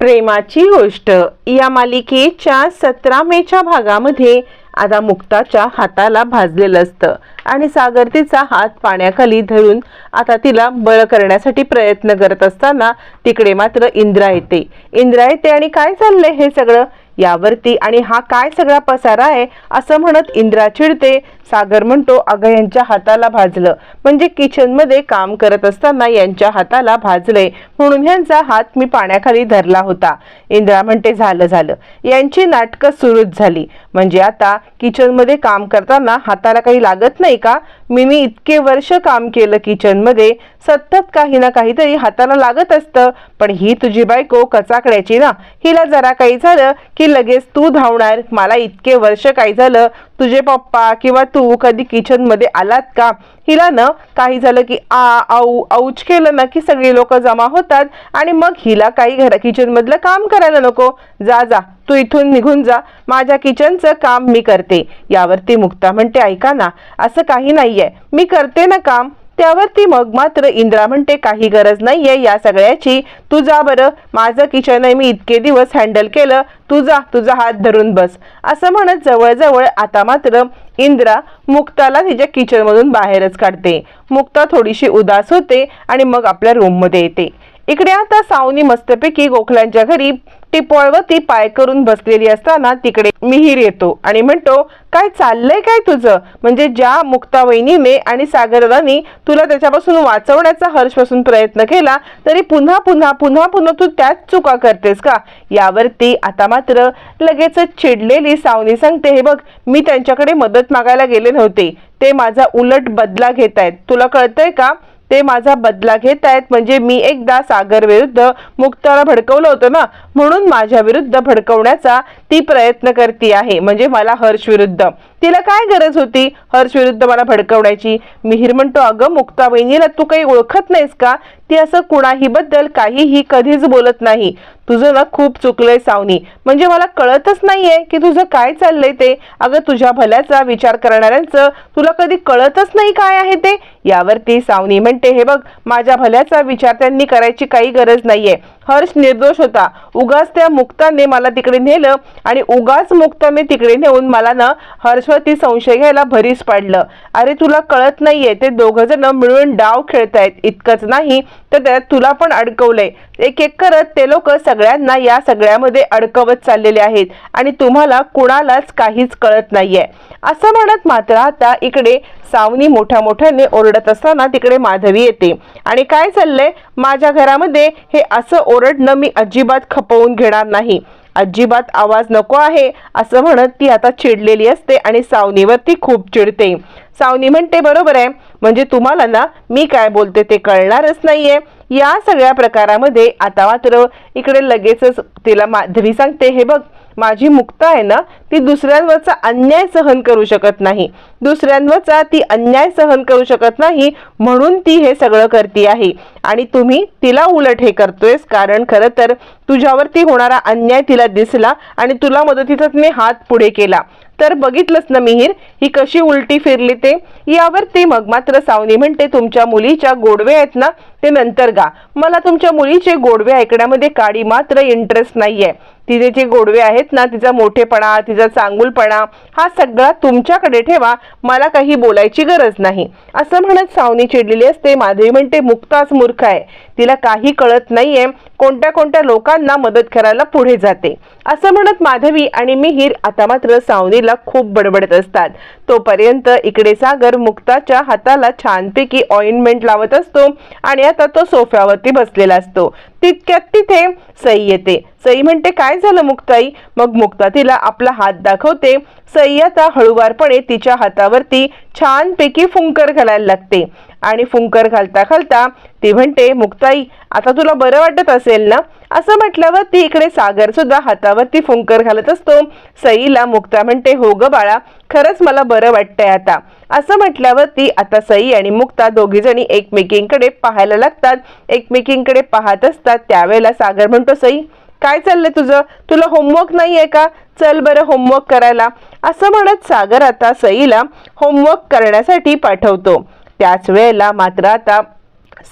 प्रेमाची गोष्ट. या मालिकेच्या सतरा मेच्या भागामध्ये आता मुक्ताच्या हाताला भाजलेलं असतं आणि सागर तिचा हात पाण्याखाली धरून आता तिला बळ करण्यासाठी प्रयत्न करत असताना तिकडे मात्र इंद्रा येते. इंद्रा येते आणि काय चाललंय हे सगळं? यावरती आणि हा काय सगळा पसारा आहे असं म्हणत इंद्रा चिडते. सागर म्हणतो अगं यांच्या हाताला भाजलं. म्हणजे किचनमध्ये काम करत असताना यांच्या हाताला भाजलंय. म्हणून ह्यांचा हात मी पाण्याखाली धरला होता. इंद्रा म्हणते झालं झालं. यांची नाटकं सुरूच झाली. म्हणजे आता किचनमध्ये काम करताना हाताला काही लागत नाही का? मी मी इतके वर्ष काम केलं किचनमध्ये. सतत काही ना काहीतरी हाताला लागत असतं. पण ही तुझी बायको कचाकड्याची ना. हिला जरा काही झालं की लगेच तू धावणार. मला इतके वर्ष काय झालं. तुझे पप्पा किंवा तू कधी किचनमध्ये आलात का? हिला ना काही झालं की आ आऊ औच केलं ना की सगळी लोक जमा होतात. आणि मग हिला काही घर किचनमधलं काम करायला नको. जा जा तू इथून निघून जा. माझ्या किचनचं काम मी करते. यावरती मुक्ता म्हणते ऐका ना असं काही नाहीये. मी करते ना काम. त्यावरती मग मात्र इंद्रा म्हणते काही गरज नाहीये या सगळ्याची. तू जा बरं. माझं किचन आहे. मी इतके दिवस हँडल केलं. तू जा तुझा हात धरून बस. असं म्हणत जवळजवळ आता मात्र इंद्रा मुक्ताला तिच्या किचनमधून बाहेरच काढते. मुक्ता थोडीशी उदास होते आणि मग आपल्या रूममध्ये येते. इकडे आता सावनी मस्तपैकी गोखल्यांच्या घरी टिपॉळवरती पाय करून बसलेली असताना तिकडे मिहीर येतो आणि म्हणतो काय चाललंय काय तुझं? म्हणजे ज्या मुक्तावहिनीने आणि सागरदानी तुला त्याच्यापासून वाचवण्याचा हर्षपासून प्रयत्न केला तरी पुन्हा पुन्हा पुन्हा पुन्हा तू त्याच चुका करतेस का? यावरती आता मात्र लगेचच चिडलेली सावनी सांगते हे बघ मी त्यांच्याकडे मदत मागायला गेले नव्हते. ते माझा उलट बदला घेत आहेत तुला कळतंय का? ते माझा बदला घेत आहेत. म्हणजे मी एकदा सागर विरुद्ध मुक्ताला भडकवलं होतं ना म्हणून माझ्या विरुद्ध भडकवण्याचा ती प्रयत्न करते आहे. म्हणजे मला हर्ष विरुद्ध. तिला काय गरज होती हर्ष विरुद्ध मला भडकवण्याची? मिहीर म्हणतो अगं मुक्ता बहिणीला तू काही ओळखत नाहीस का? ती असं कुणाही बद्दल काहीही कधीच बोलत नाही. तुझं ना खूप चुकलंय सावनी. म्हणजे मला कळतच नाहीये की तुझं काय चाललंय ते. अगं तुझ्या भल्याचा विचार करणाऱ्यांचं तुला कधी कळतच नाही काय आहे ते? यावरती सावनी म्हणते हे बघ माझ्या भल्याचा विचार त्यांनी करायची काही गरज नाहीये. हर्ष निर्दोष होता. उगाच त्या मुक्ताने मला तिकडे नेलं आणि उगाच मुक्ताने तिकडे नेऊन मला ना हर्षवरती संशय घ्यायला भरीस पाडलं. अरे तुला कळत नाहीये ते दोघ जण मिळून डाव खेळतायत. इतकंच नाही तर त्यात तुला पण अडकवलंय. एक एक करत ते लोक सगळ्यांना या सगळ्यामध्ये अडकवत चाललेले आहेत. आणि तुम्हाला कुणालाच काहीच कळत नाहीये. असं म्हणत मात्र आता इकडे सावनी मोठ्या मोठ्याने ओरडत असताना तिकडे माधवी येते. आणि काय चाललंय? माझ्या घरामध्ये हे असं ओरडणं मी अजिबात खपवून घेणार नाही. अजिबात आवाज नको आहे असं म्हणत ती आता चिडलेली असते आणि सावनीवर ती खूप चिडते. सावनी म्हणते बरोबर आहे. म्हणजे तुम्हाला ना मी काय बोलते ते कळणारच नाहीये. या सगळ्या प्रकारामध्ये आता मात्र इकडे लगेचच तिला माधवी सांगते हे बघ माझी मुक्ता आहे ना ती दुसऱ्यांवरचा अन्याय सहन करू शकत नाही. दुसऱ्यांवरचा ती अन्याय सहन करू शकत नाही म्हणून ती हे सगळं करते आहे. आणि तुम्ही तिला उलट हे करतोयस कारण खरं तर तुझ्यावरती होणारा अन्याय तिला दिसला आणि तुला मदतीचा मी हात पुढे केला. तर बघितलंच ना मिहीर ही कशी उलटी फिरली ते? यावरती मग मात्र सावनी म्हणते तुमच्या मुलीच्या गोडवे आहेत ना ते नंतर गा. मला तुमच्या मुलीचे गोडवे ऐकण्यामध्ये काडी मात्र इंटरेस्ट नाहीये. तिचे जे गोडवे आहेत ना तिचा मोठेपणा तिचा चांगुलपणा हा सगळा तुमच्याकडे ठेवा. मला काही बोलायची गरज नाही. असं म्हणत सावनी चिडलेली असते. माधवी म्हणते मुक्ताच मूर्ख आहे. तिला काही कळत नाहीये. कोणत्या कोणत्या लोकांना मदत करायला पुढे जाते. असं म्हणत माधवी आणि मिहीर आता मात्र सावनीला खूप बडबडत असतात. तोपर्यंत इकडे सागर मुक्ताच्या हाताला छानपैकी ऑइंटमेंट लावत असतो आणि आता तो सोफ्यावरती बसलेला असतो. तितक्यात तिथे सई येते. सई म्हणते काय झालं मुक्ताई? मग मुक्ता तिला आपला हात दाखवते. सई आता हळुवारपणे तिच्या हातावरती छानपैकी फुंकर घालायला लागते. आणि फुंकर घालता घालता ती म्हणते मुक्ताई आता तुला बरं वाटत असेल ना? असं म्हटल्यावर ती इकडे सागर सुद्धा हातावरती फुंकर घालत असतो. सईला मुक्ता म्हणते हो ग बाळा खरंच मला बरं वाटतंय आता. असं म्हटल्यावर ती आता सई आणि मुक्ता दोघी जणी एकमेकींकडे पाहायला लागतात. एकमेकींकडे पाहत असतात. त्यावेळेला सागर म्हणतो सई काय चाललंय तुझं? तुला होमवर्क नाही आहे का? चल बरं होमवर्क करायला. असं म्हणत सागर आता सईला होमवर्क करण्यासाठी पाठवतो. त्याच वेळेला मात्र आता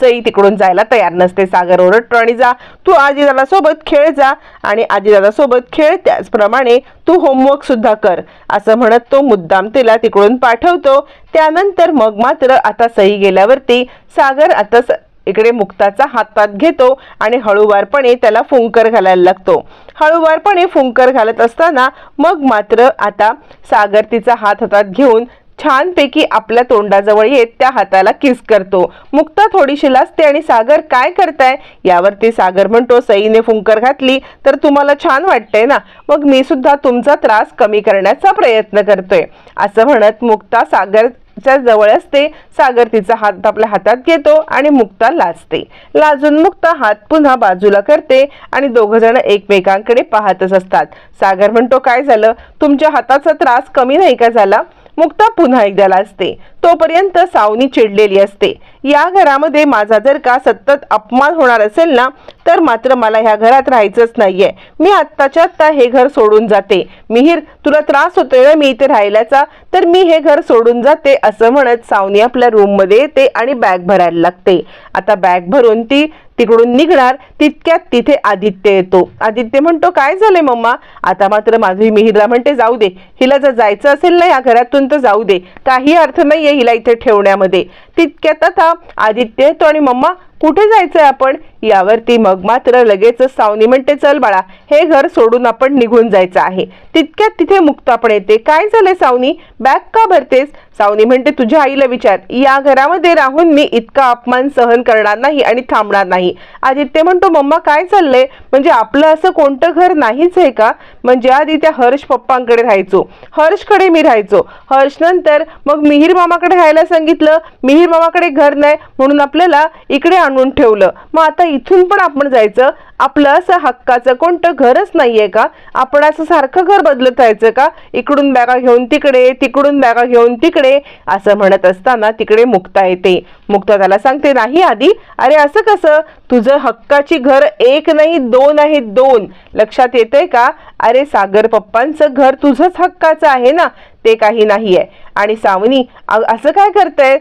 सई तिकडून जायला तयार नसते. सागर ओरडतो आणि जा तू आजीदादा सोबत खेळ जा आणि आजीदादा सोबत खेळ त्याचप्रमाणे तू होमवर्क सुद्धा कर. असं म्हणत तो मुद्दाम तिला तिकडून पाठवतो. त्यानंतर मग मात्र आता सई गेल्यावरती सागर आता स- इकडे मुक्ताचा हातात घेतो आणि हळूवारपणे त्याला फुंकर घालायला लागतो. हळूवारपणे फुंकर घालत असताना मग मात्र आता सागर तिचा हात हातात घेऊन छानपैकी आपल्या तोंडाजवळ येत त्या हाताला किस करतो. मुक्ता थोडीशी लाजते आणि सागर काय करताय? यावरती सागर म्हणतो सईने फुंकर घातली तर तुम्हाला छान वाटतंय ना? मग मी सुद्धा तुमचा त्रास कमी करण्याचा प्रयत्न करतोय. असं म्हणत मुक्ता सागर च्या जवळ असते. सागर तिचा हात आपल्या हातात घेतो आणि मुक्ता लाजते. लाजून मुक्ता हात पुन्हा बाजूला करते आणि दोघ जण एकमेकांकडे पाहतच असतात. सागर म्हणतो काय झालं? तुमच्या हाताचा त्रास कमी नाही का झाला? मुक्ता पुन्हा एकदा लाजते. तोपर्यंत सावनी चिडलेली असते. या घरामध्ये माझा जर का सतत अपमान होणार असेल ना तर मात्र मला ह्या घरात राहायचंच नाहीये. मी आत्ताच्या आत्ता हे घर सोडून जाते. मिहीर तुला त्रास होतोय ना मी इथे राहिल्याचा तर मी हे घर सोडून जाते असं म्हणत सावनी आपल्या रूममध्ये येते आणि बॅग भरायला लागते. आता बॅग भरून ती तिकडून निघणार तितक्यात तिथे आदित्य येतो. आदित्य म्हणतो काय झालंय मम्मा? आता मात्र माधवी मिहिरला म्हणते जाऊ दे. हिला जर जायचं असेल ना या घरातून तर जाऊ दे. काही अर्थ नाहीये हिला इथे ठेवण्यामध्ये. तितक्यात आता आदित्य येतो आणि मम्मा कुठे जायचंय आपण? यावरती मग मात्र लगेच सावनी म्हणते चल बाळा हे घर सोडून आपण निघून जायचं आहे. तितक्यात तिथे मुक्ता पण येते. काय झालंय सावनी? बॅग का भरतेस? सावनी म्हणते तुझ्या आईला विचार. या घरामध्ये राहून मी इतका अपमान सहन करणार नाही आणि थांबणार नाही. आदित्य म्हणतो मम्मा काय चाललंय? म्हणजे आपलं असं कोणतं घर नाहीच आहे का? म्हणजे आधी त्या हर्ष पप्पांकडे राहायचो. हर्षकडे मी राहायचो. हर्ष नंतर मग मिहीर मामाकडे राहायला सांगितलं. मिहीर मामाकडे घर नाही म्हणून आपल्याला इकडे आणून ठेवलं. मग आता इथून पण आपण जायचं. आपलं असं हक्काचं कोणतं घरच नाहीये का? आपण असं सारखं घर बदलत राहायचं का? इकडून बॅगा घेऊन तिकडे तिकडून बॅगा घेऊन तिकडे असं म्हणत असताना तिकडे मुक्ता येते. मुक्ता त्याला सांगते नाही आधी. अरे असं कसं? तुझं हक्काची घर एक नाही दोन आहे दोन. लक्षात येतंय का? अरे सागर पप्पांचं घर तुझंच हक्काचं आहे ना? ते काही नाहीये. आणि सावनी असं काय करताय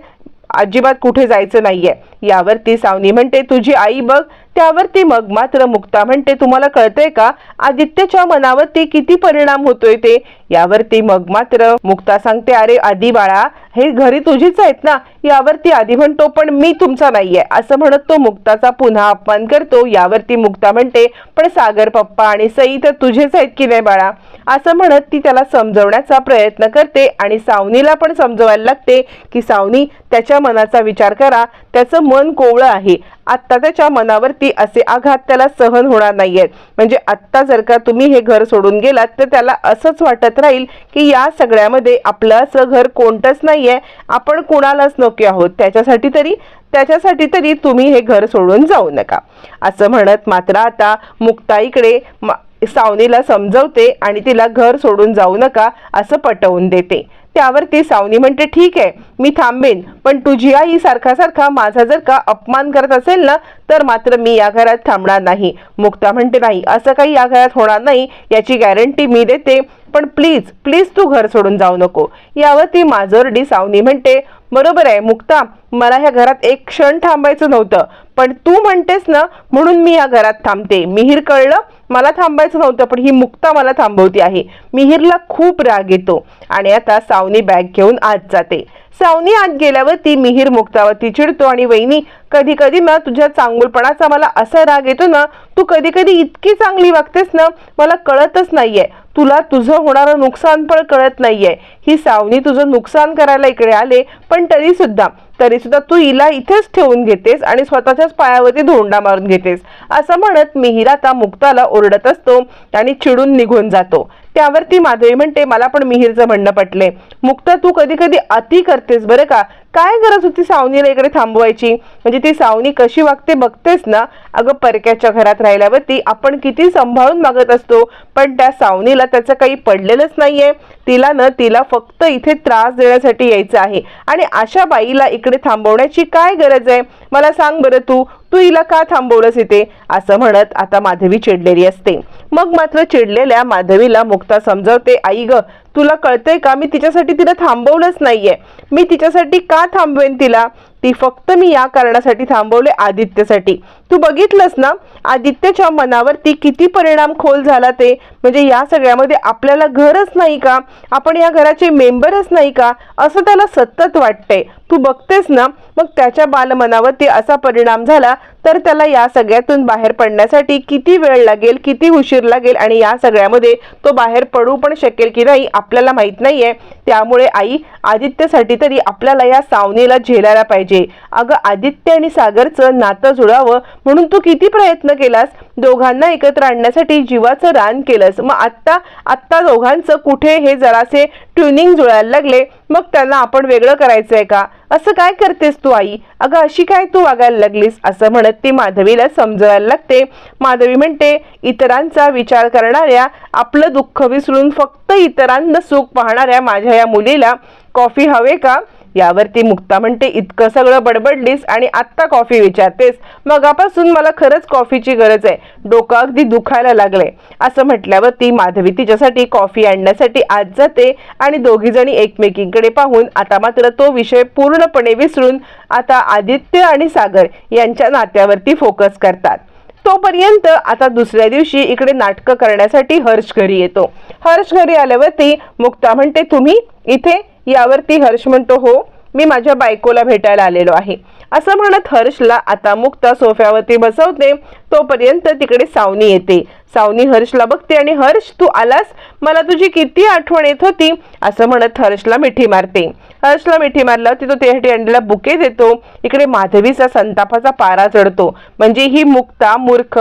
अजिबात कुठे जायचं नाहीये. यावरती सावनी म्हणते तुझी आई बघ. त्यावरती मग मात्र मुक्ता म्हणते तुम्हाला कळतंय का? आदित्यच्या मनावरती किती परिणाम होतोय ते? यावरती मग मात्र मुक्ता सांगते अरे आधी बाळा हे घरी तुझीच आहेत ना? यावरती आधी म्हणतो पण मी तुमचा नाहीये. असं म्हणत तो मुक्ताचा पुन्हा अपमान करतो. यावरती मुक्ता म्हणते पण सागर पप्पा आणि सई तर तुझेच आहेत की नाही बाळा? असं म्हणत ती त्याला समजवण्याचा प्रयत्न करते आणि सावनीला पण समजवायला लागते की सावनी त्याच्या मनाचा विचार करा. त्याचं मन कोवळं आहे. आत्ता त्याच्या मनावरती असे आघात त्याला सहन होणार नाहीयेत. म्हणजे आत्ता जर का तुम्ही हे घर सोडून गेलात तर त्याला असंच वाटत राहील की या सगळ्यामध्ये आपलं असं घर कोणतंच नाही आहे आपण कुणालाच नको आहोत त्याच्यासाठी तरी त्याच्यासाठी तरी तुम्ही हे घर सोडून जाऊ नका. असं म्हणत मात्र आता मुक्ताईकडे मा- सावनीला समजवते आणि तिला घर सोडून जाऊ नका असं पटवून देते. त्यावरती सावनी म्हणते ठीक आहे मी थांबेन. पण तुझी आई सारखा सारखा माझा जर का अपमान करत असेल ना तर मात्र मी या घरात थांबणार नाही. मुक्ता म्हणते नाही असं काही या घरात होणार नाही याची गॅरंटी मी देते. पण प्लीज प्लीज तू घर सोडून जाऊ नको. यावरती माजोरडी सावनी म्हणते बरोबर आहे मुक्ता मला ह्या घरात एक क्षण थांबायचं नव्हतं. पण तू म्हणतेस ना म्हणून मी या घरात थांबते. मिहीर कळलं? मला थांबायचं नव्हतं पण ही मुक्ता मला थांबवती आहे. मिहीरला खूप राग येतो आणि आता सावनी बॅग घेऊन आत जाते. सावनी आत गेल्यावर ती मिहीर मुक्तावरती चिडतो आणि वहिनी कधी कधी ना तुझ्या चांगुलपणाचा मला असा राग येतो ना तू कधी कधी इतकी चांगली वागतेस ना मला कळतच नाहीये. तुला तुझं होणारं नुकसान पण कळत नाहीये. ही सावनी तुझं नुकसान करायला इकडे आले पण तरी सुद्धा तरी सुद्धा तू हिला इथेच ठेवून घेतेस आणि स्वतःच्याच पायावरती धोंडा मारून घेतेस. असं म्हणत मिहिर आता मुक्ताला ओरडत असतो आणि चिडून निघून जातो. त्यावरती माधवी म्हणते मला पण मिहीरचं म्हणणं पटले. मुक्ता तू कधी कधी अति करतेस बरं का? काय गरज होती सावनीला इकडे थांबवायची? म्हणजे ती सावनी कशी वागते बघतेस ना? अगं परक्याच्या घरात राहिल्यावरती आपण किती सांभाळून मागत असतो. पण त्या सावनीला त्याचं काही पडलेलंच नाहीये. तिला न तिला फक्त इथे त्रास देण्यासाठी यायचं आहे. आणि अशा बाईला इकडे थांबवण्याची काय गरज आहे? मला सांग बरं तू. तू हिला का थांबवलंस इथे? असं म्हणत आता माधवी चिडलेली असते. मग मात्र चिडलेल्या माधवीला मुक्ता समजवते आई ग तुला कळतंय का मी तिच्यासाठी तिला थांबवलंच नाहीये? मी तिच्यासाठी का थांबवेन तिला? ती फक्त मी या कारणासाठी थांबवले आदित्यसाठी. तू बघितलंस ना आदित्यच्या मनावरती किती परिणाम खोल झाला ते? म्हणजे या सगळ्यामध्ये आपल्याला घरच नाही का? आपण या घराचे मेंबरच नाही का? असं त्याला सतत वाटतंय. तू बघतेस ना मग त्याच्या बालमनावरती असा परिणाम झाला तर त्याला या सगळ्यातून बाहेर पडण्यासाठी किती वेळ लागेल किती उशीर लागेल आणि या सगळ्यामध्ये तो बाहेर पडू पण शकेल की नाही आपल्याला माहीत नाहीये. त्यामुळे आई आदित्यसाठी तरी आपल्याला या सावनीला झेलायला पाहिजे. अगं आदित्य आणि सागरचं नातं जुळावं म्हणून तू किती प्रयत्न केलास? दोघांना एकत्र आणण्यासाठी जीवाचं रान केलंस. मग आत्ता आत्ता दोघांचं कुठे हे जरासे ट्युनिंग जुळायला लागले. मग त्यांना आपण वेगळं करायचंय का? असं काय करतेस तू आई? अगं अशी काय तू वागायला लागलीस? असं म्हणत ती माधवीला समजवायला लागते. माधवी म्हणते इतरांचा विचार करणाऱ्या आपलं दुःख विसरून फक्त इतरांना सुख पाहणाऱ्या माझ्या या मुलीला कॉफी हवे का? यावरती मुक्ता म्हणते इतकं सगळं बडबडलीस आणि आत्ता कॉफी विचारतेस. मगापासून मला खरंच कॉफीची गरज आहे. डोकं अगदी दुखायला लागले असं म्हटल्यावर ती माधवी तिच्यासाठी कॉफी आणण्यासाठी आत जाते आणि दोघीजणी एकमेकींकडे पाहून आता मात्र तो विषय पूर्णपणे विसरून आता आदित्य आणि सागर यांच्या नात्यावरती फोकस करतात. तोपर्यंत आता दुसऱ्या दिवशी इकडे नाटकं करण्यासाठी हर्ष घरी येतो. हर्ष घरी आल्यावरती मुक्ता म्हणते तुम्ही इथे यावरती हर्ष म्हणतो हो मी माझ्या बायकोला भेटायला आलेलो आहे. असं म्हणत हर्षला आता मुक्ता सोफ्यावरती बसवते तोपर्यंत तिकडे सावनी येते. सावनी हर्षला बघते आणि हर्ष तू आलास? मला तुझी किती आठवण येत होती असं म्हणत हर्षला मिठी मारते. हर्षला मिठी मारल्यावरती तो त्यासाठी अंडीला बुके देतो. इकडे माधवीचा संतापाचा पारा चढतो. म्हणजे ही मुक्ता मूर्ख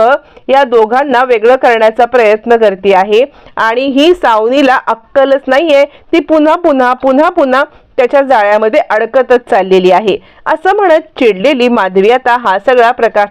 या दोघांना वेगळं करण्याचा प्रयत्न करते आहे. आणि ही सावनीला अक्कलच नाहीये. ती पुन्हा पुन्हा पुन्हा पुन्हा त्याच्या जाळ्यामध्ये अडकतच चाललेली आहे. असं म्हणत चिडलेली माधवी आता हा सगळा प्रकार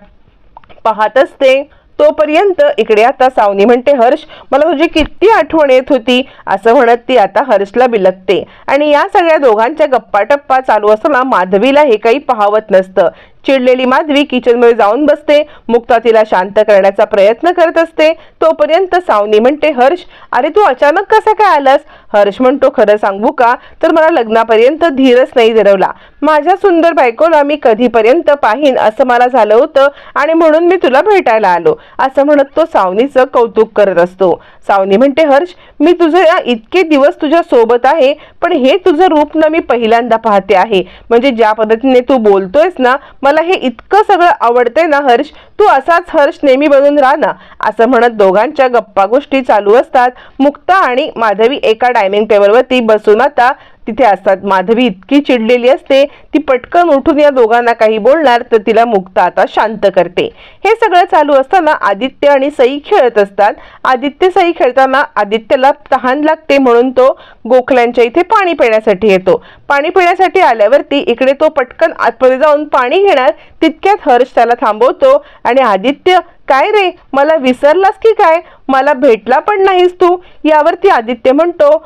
पाहत असते. तोपर्यंत इकडे आता सावनी म्हणते हर्ष मला तुझी किती आठवण येत होती. असं म्हणत ती आता हर्षला बिलकते आणि या सगळ्या दोघांच्या गप्पा टप्पा चालू असताना माधवीला हे काही पाहावत नसतं. चिडलेली माधवी किचनमध्ये जाऊन बसते. मुक्ता तिला शांत करण्याचा प्रयत्न करत असते. तोपर्यंत सावनी म्हणते हर्ष अरे तू अचानक कसा काय आलास? हर्ष म्हणतो खरं सांगू का? तर मला लग्नापर्यंत धीरच नाही धरवला. माझ्या सुंदर बायकोला मी कधीपर्यंत पाहीन असं मला झालं होतं आणि म्हणून मी तुला भेटायला आलो. असं म्हणत तो सावनीचं कौतुक करत असतो. सावनी म्हणते हर्ष मी तुझे इतके दिवस तुझ्या सोबत आहे पण हे तुझं रूप ना मी पहिल्यांदा पाहते आहे. म्हणजे ज्या पद्धतीने तू बोलतोयस ना मला हे इतकं सगळं आवडतंय ना हर्ष तू असाच हर्ष नेहमी बनून राहा ना. असं म्हणत दोघांच्या गप्पा गोष्टी चालू असतात. मुक्ता आणि माधवी एका डायनिंग टेबलवरती बसून आता तिथे असतात. माधवी इतकी चिडलेली असते ती पटकन उठून या दोघांना काही बोलणार तर तिला मुक्ता आता शांत करते. हे सगळं चालू असताना आदित्य आणि सई खेळत असतात. आदित्य सई खेळताना आदित्यला तहान लागते म्हणून तो गोखल्यांच्या इथे पाणी पिण्यासाठी येतो. पाणी पिण्यासाठी आल्यावरती इकडे तो पटकन आतमध्ये जाऊन पाणी घेणार. तितक्यात हर्ष त्याला थांबवतो आणि आदित्य काय रे मला विसरलास की काय? मला भेटला पण नाहीस तू. यावरती आदित्य म्हणतो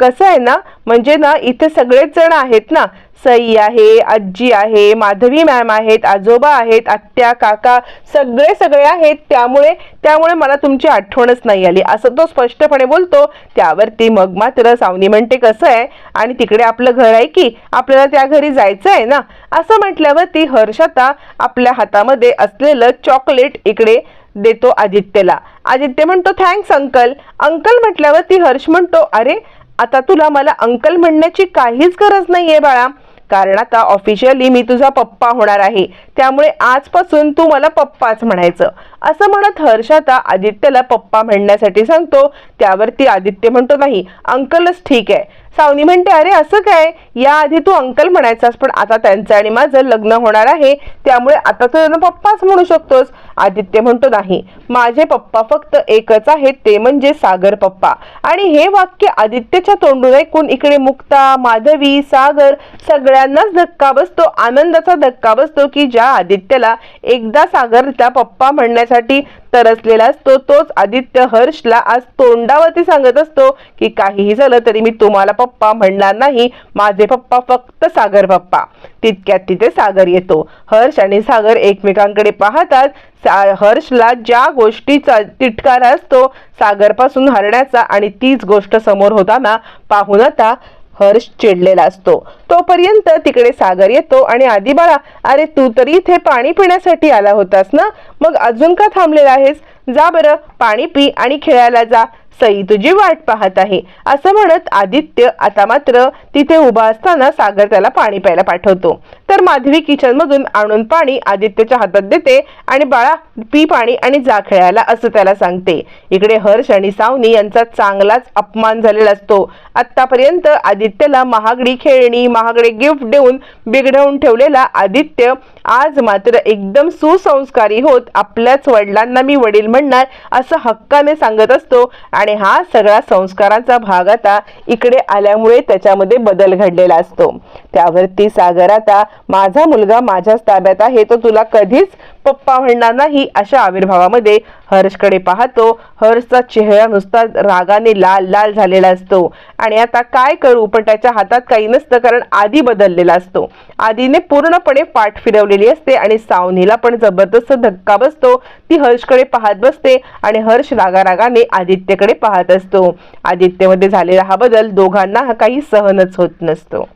कसं आहे ना म्हणजे ना इथे सगळेच जण आहेत ना. सई आहे आजी आहे माधवी मॅम आहेत आजोबा आहेत आत्या काका सगळे सगळे आहेत. त्यामुळे त्यामुळे मला तुमची आठवणच नाही आली. असं तो स्पष्टपणे बोलतो. त्यावरती मग मात्र सावनी म्हणते कसं आहे? आणि तिकडे आपलं घर आहे की? आपल्याला त्या घरी जायचं आहे ना? असं म्हटल्यावरती हर्षता आपल्या हातामध्ये असलेलं चॉकलेट इकडे देतो आदित्यला. आदित्य म्हणतो थँक्स अंकल अंकल म्हटल्यावरती हर्ष म्हणतो अरे आता तुला मला अंकल म्हणण्याची काहीच गरज नाहीये बाळा. कारण आता ऑफिशियली मी तुझा पप्पा होणार आहे. त्यामुळे आजपासून तू मला पप्पाच म्हणायचं. असं म्हणत हर्ष आता आदित्यला पप्पा म्हणण्यासाठी सांगतो. त्यावरती आदित्य म्हणतो नाही अंकलच ठीक आहे. सावनी म्हणते अरे असं काय? याआधी तू अंकल म्हणायचास पण आता त्यांचं आणि माझं लग्न होणार आहे. त्यामुळे आता तू त्यांना पप्पाच म्हणू शकतोस. आदित्य म्हणतो नाही. माझे पप्पा फक्त एकच आहेत ते म्हणजे सागर पप्पा. आणि हे वाक्य आदित्यच्या तोंडून ऐकून इकडे मुक्ता माधवी सागर सगळ्यांनाच धक्का बसतो. आनंदाचा धक्का बसतो की ज्या आदित्यला एकदा सागरचा पप्पा म्हणण्यासाठी तरसलेला असतो तोच आदित्य हर्षला आज तोंडावरती सांगत असतो की काहीही झालं तरी मी तुम्हाला पप्पा म्हणणार नाही माझे पप्पा फक्त सागर पप्पा. तितक्यात तिथे सागर येतो. हर्ष आणि सागर एकमेकांकडे पाहतात. सा- हर्षला ज्या गोष्टीचा तिटकारा असतो सागरपासून हरण्याचा आणि तीच गोष्ट समोर होताना पाहून आता हर्ष चिडलेला असतो. तोपर्यंत तिकडे सागर येतो आणि आधी बाळा अरे तू तरी इथे पाणी पिण्यासाठी आला होतास ना? मग अजून का थांबलेला आहेस? जा बरं पाणी पी आणि खेळायला जा. सई तुझी वाट पाहत आहे. असं म्हणत आदित्य आता मात्र तिथे उभा असताना सागर त्याला पाणी प्यायला पाठवतो. तर माधवी किचन मधून आणून पाणी आदित्यच्या हातात देते आणि बाळा पी पाणी आणि जा खेळायला असं त्याला सांगते. इकडे हर्ष आणि सावनी यांचा चांगलाच अपमान झालेला असतो. आतापर्यंत आदित्यला महागडी खेळणी महागडे गिफ्ट देऊन बिघडवून ठेवलेला आदित्य आज मात्र एकदम सुसंस्कारी होत आपल्याच वडिलांना मी वडील म्हणणार असं हक्काने सांगत असतो. आणि हा सगळा संस्कारांचा भाग आता इकडे आल्यामुळे त्याच्यामध्ये बदल घडलेला असतो. त्यावरती सागर आता माझा मुलगा माझ्याच ताब्यात आहे तो तुला कधीच पप्पा म्हणणार नाही अशा आविर्भावामध्ये हर्षकडे पाहतो. हर्षचा चेहरा नुसता रागाने लाल लाल झालेला असतो. आणि आता काय करू? पण त्याच्या हातात काही नसतं कारण आधी बदललेला असतो. आधीने पूर्णपणे पाठ फिरवलेली असते आणि सावनीला पण जबरदस्त धक्का बसतो. ती हर्षकडे पाहत बसते आणि हर्ष रागारागाने आदित्यकडे पाहत असतो. आदित्यमध्ये झालेला हा बदल दोघांना हा काही सहनच होत नसतो.